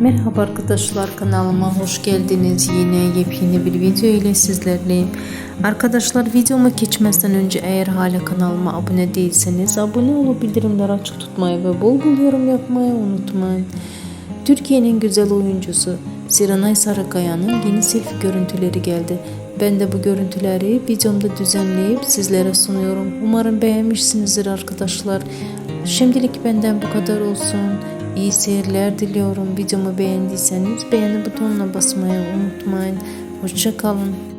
Merhaba arkadaşlar kanalıma hoş geldiniz. Yine yepyeni bir video ile sizlerleyim. Arkadaşlar videoma geçmezden önce eğer hala kanalıma abone değilseniz abone olup bildirimleri açık tutmayı ve bol bol yorum yapmayı unutmayın. Türkiye'nin güzel oyuncusu Sirenay Sarıkaya'nın yeni selfie görüntüleri geldi. Ben de bu görüntüleri videomda düzenleyip sizlere sunuyorum. Umarım beğenmişsinizdir arkadaşlar. Şimdilik benden bu kadar olsun. İyi seyirler diliyorum. Videomu beğendiyseniz beğeni butonuna basmayı unutmayın. Hoşçakalın.